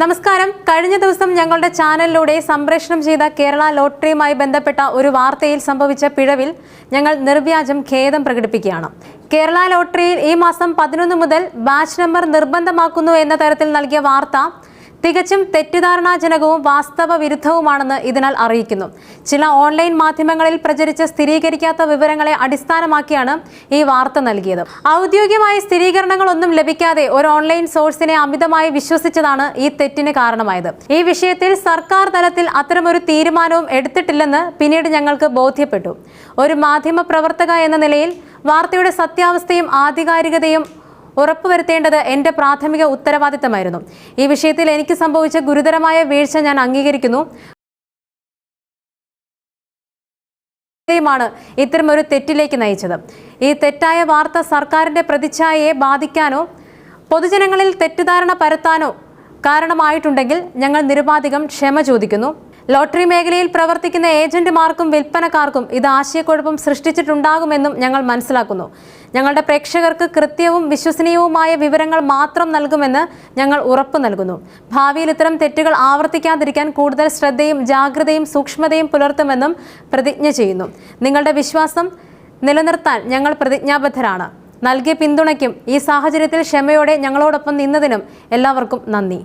നമസ്കാരം. കഴിഞ്ഞ ദിവസം ഞങ്ങളുടെ ചാനലിലൂടെ സംപ്രേഷണം ചെയ്ത കേരള ലോട്ടറിയുമായി ബന്ധപ്പെട്ട ഒരു വാർത്തയിൽ സംഭവിച്ച പിഴവിൽ ഞങ്ങൾ നിർവ്യാജം ഖേദം പ്രകടിപ്പിക്കുകയാണ്. കേരള ലോട്ടറിയിൽ ഈ മാസം പതിനൊന്ന് മുതൽ ബാച്ച് നമ്പർ നിർബന്ധമാക്കുന്നു എന്ന തരത്തിൽ നൽകിയ വാർത്ത തികച്ചും തെറ്റിദ്ധാരണാജനകവും വാസ്തവ വിരുദ്ധവുമാണെന്ന് ഇതിനാൽ അറിയിക്കുന്നു. ചില ഓൺലൈൻ മാധ്യമങ്ങളിൽ പ്രചരിച്ച സ്ഥിരീകരിക്കാത്ത വിവരങ്ങളെ അടിസ്ഥാനമാക്കിയാണ് ഈ വാർത്ത നൽകിയത്. ഔദ്യോഗികമായ സ്ഥിരീകരണങ്ങളൊന്നും ലഭിക്കാതെ ഒരു ഓൺലൈൻ സോഴ്സിനെ അമിതമായി വിശ്വസിച്ചതാണ് ഈ തെറ്റിന് കാരണമായത്. ഈ വിഷയത്തിൽ സർക്കാർ തലത്തിൽ അത്തരമൊരു തീരുമാനവും എടുത്തിട്ടില്ലെന്ന് പിന്നീട് ഞങ്ങൾക്ക് ബോധ്യപ്പെട്ടു. ഒരു മാധ്യമ പ്രവർത്തക എന്ന നിലയിൽ വാർത്തയുടെ സത്യാവസ്ഥയും ആധികാരികതയും ഉറപ്പുവരുത്തേണ്ടത് എന്റെ പ്രാഥമിക ഉത്തരവാദിത്തമായിരുന്നു. ഈ വിഷയത്തിൽ എനിക്ക് സംഭവിച്ച ഗുരുതരമായ വീഴ്ച ഞാൻ അംഗീകരിക്കുന്നു. ാണ് ഇത്തരമൊരു തെറ്റിലേക്ക് നയിച്ചത്. ഈ തെറ്റായ വാർത്ത സർക്കാരിന്റെ പ്രതിച്ഛായയെ ബാധിക്കാനോ പൊതുജനങ്ങളിൽ തെറ്റിദ്ധാരണ പരത്താനോ കാരണമായിട്ടുണ്ടെങ്കിൽ ഞങ്ങൾ നിരുപാധികം ക്ഷമ ചോദിക്കുന്നു. ലോട്ടറി മേഖലയിൽ പ്രവർത്തിക്കുന്ന ഏജന്റുമാർക്കും വിൽപ്പനക്കാർക്കും ഇത് ആശയക്കുഴപ്പം സൃഷ്ടിച്ചിട്ടുണ്ടാകുമെന്നും ഞങ്ങൾ മനസ്സിലാക്കുന്നു. ഞങ്ങളുടെ പ്രേക്ഷകർക്ക് കൃത്യവും വിശ്വസനീയവുമായ വിവരങ്ങൾ മാത്രം നൽകുമെന്ന് ഞങ്ങൾ ഉറപ്പു നൽകുന്നു. ഭാവിയിൽ ഇത്തരം തെറ്റുകൾ ആവർത്തിക്കാതിരിക്കാൻ കൂടുതൽ ശ്രദ്ധയും ജാഗ്രതയും സൂക്ഷ്മതയും പുലർത്തുമെന്നും പ്രതിജ്ഞ ചെയ്യുന്നു. നിങ്ങളുടെ വിശ്വാസം നിലനിർത്താൻ ഞങ്ങൾ പ്രതിജ്ഞാബദ്ധരാണ്. നൽകിയ പിന്തുണയ്ക്കും ഈ സാഹചര്യത്തിൽ ക്ഷമയോടെ ഞങ്ങളോടൊപ്പം നിന്നതിനും എല്ലാവർക്കും നന്ദി.